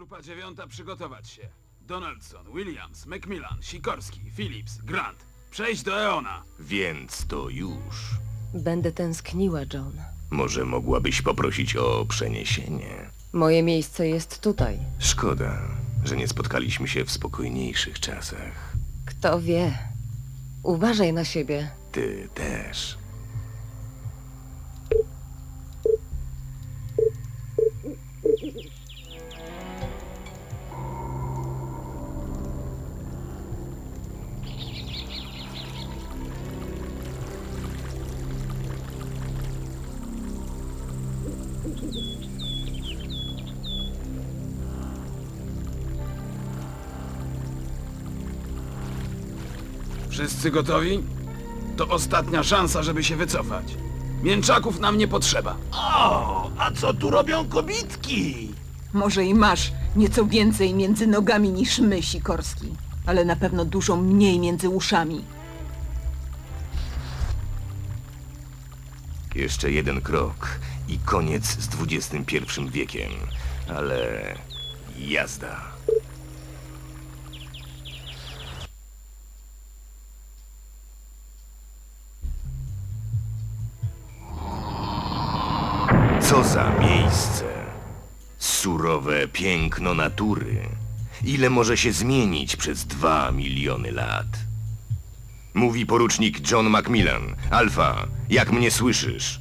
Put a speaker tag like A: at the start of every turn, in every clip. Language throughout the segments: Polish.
A: Grupa dziewiąta przygotować się. Donaldson, Williams, Macmillan, Sikorski, Phillips, Grant. Przejść do Eona.
B: Więc to już.
C: Będę tęskniła, John.
B: Może mogłabyś poprosić o przeniesienie?
C: Moje miejsce jest tutaj.
B: Szkoda, że nie spotkaliśmy się w spokojniejszych czasach.
C: Kto wie? Uważaj na siebie.
B: Ty też.
A: Wszyscy gotowi? To ostatnia szansa, żeby się wycofać. Mięczaków nam nie potrzeba.
D: O, a co tu robią kobitki?
E: Może i masz nieco więcej między nogami niż my, Sikorski, ale na pewno dużo mniej między uszami.
B: Jeszcze jeden krok i koniec z XXI wiekiem. Ale jazda. Co za miejsce. Surowe piękno natury. Ile może się zmienić przez dwa miliony lat? Mówi porucznik John Macmillan. Alfa, jak mnie słyszysz?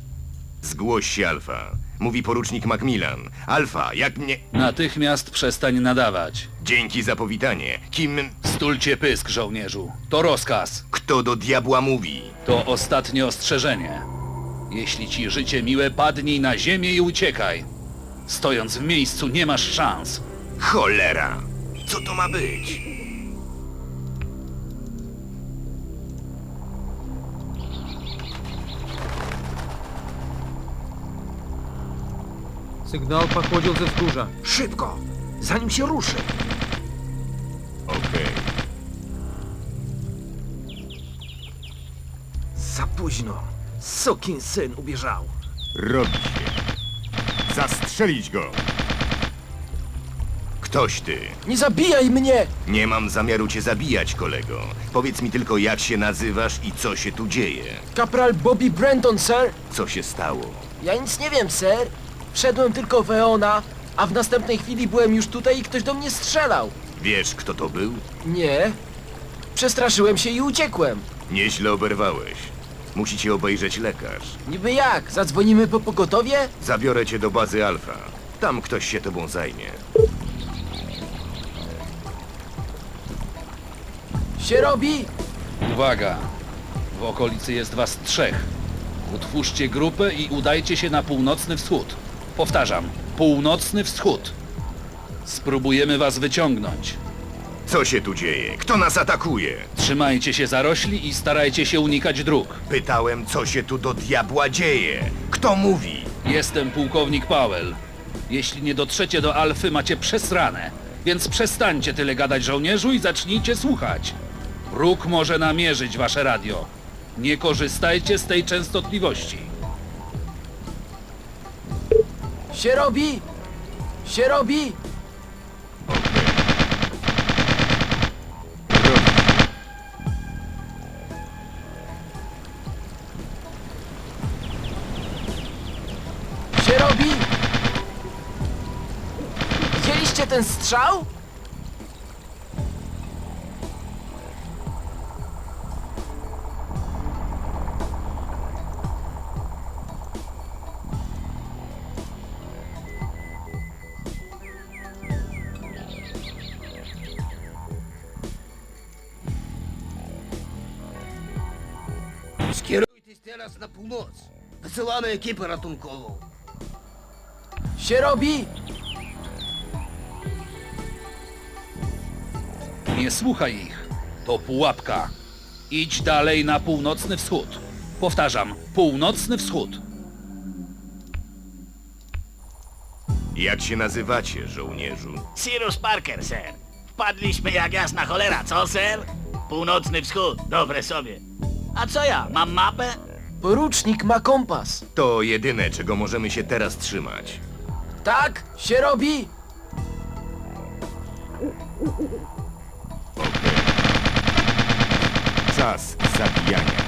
B: Zgłoś się, Alfa. Mówi porucznik Macmillan. Alfa, jak mnie...
F: Natychmiast przestań nadawać.
B: Dzięki za powitanie. Kim...
F: Stulcie pysk, żołnierzu. To rozkaz.
B: Kto do diabła mówi?
F: To ostatnie ostrzeżenie. Jeśli ci życie miłe, padnij na ziemię i uciekaj. Stojąc w miejscu nie masz szans.
B: Cholera! Co to ma być?
G: Sygnał pochodził ze wzgórza.
D: Szybko, zanim się ruszy.
B: Okej.
D: Za późno. Sokin syn ubieżał.
H: Robi się. Zastrzelić go!
B: Ktoś ty.
D: Nie zabijaj mnie!
B: Nie mam zamiaru cię zabijać, kolego. Powiedz mi tylko, jak się nazywasz i co się tu dzieje.
I: Kapral Bobby Brenton, sir.
B: Co się stało?
I: Ja nic nie wiem, sir. Wszedłem tylko w Eona, a w następnej chwili byłem już tutaj i ktoś do mnie strzelał.
B: Wiesz, kto to był?
I: Nie. Przestraszyłem się i uciekłem.
B: Nieźle oberwałeś. Musi cię obejrzeć lekarz.
I: Niby jak? Zadzwonimy po pogotowie?
B: Zabiorę cię do bazy Alfa. Tam ktoś się tobą zajmie.
I: Się robi?
F: Uwaga! W okolicy jest was trzech. Utwórzcie grupę i udajcie się na północny wschód. Powtarzam, północny wschód. Spróbujemy was wyciągnąć.
B: Co się tu dzieje? Kto nas atakuje?
F: Trzymajcie się zarośli i starajcie się unikać dróg.
B: Pytałem, co się tu do diabła dzieje. Kto mówi?
F: Jestem pułkownik Powell. Jeśli nie dotrzecie do Alfy, macie przesrane. Więc przestańcie tyle gadać żołnierzu i zacznijcie słuchać. Róg może namierzyć wasze radio. Nie korzystajcie z tej częstotliwości.
I: Się robi? Się robi? Widzieliście ten strzał?
J: Skierujcie teraz na północ. Wysyłamy ekipę ratunkową.
I: Się robi?
F: Nie słuchaj ich. To pułapka. Idź dalej na północny wschód. Powtarzam, północny wschód.
B: Jak się nazywacie, żołnierzu?
D: Cyrus Parker, ser. Wpadliśmy jak jasna cholera, co, ser? Północny wschód, dobre sobie. A co ja, mam mapę?
I: Porucznik ma kompas.
B: To jedyne, czego możemy się teraz trzymać.
I: Tak? Się robi?
B: Okej. Czas zabijania.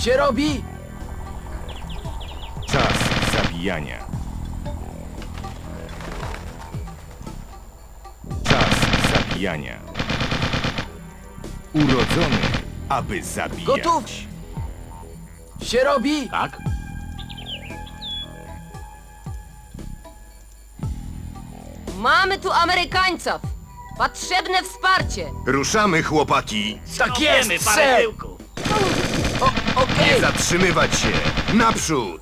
I: Się robi!
B: Czas zabijania. Czas zabijania. Urodzony, aby zabijać.
I: Gotów! Się robi!
K: Tak?
C: Mamy tu Amerykańców! Potrzebne wsparcie!
L: Ruszamy, chłopaki!
I: Tak jest,
D: parę tyłków.
I: O, okej!
L: Nie zatrzymywać się! Naprzód!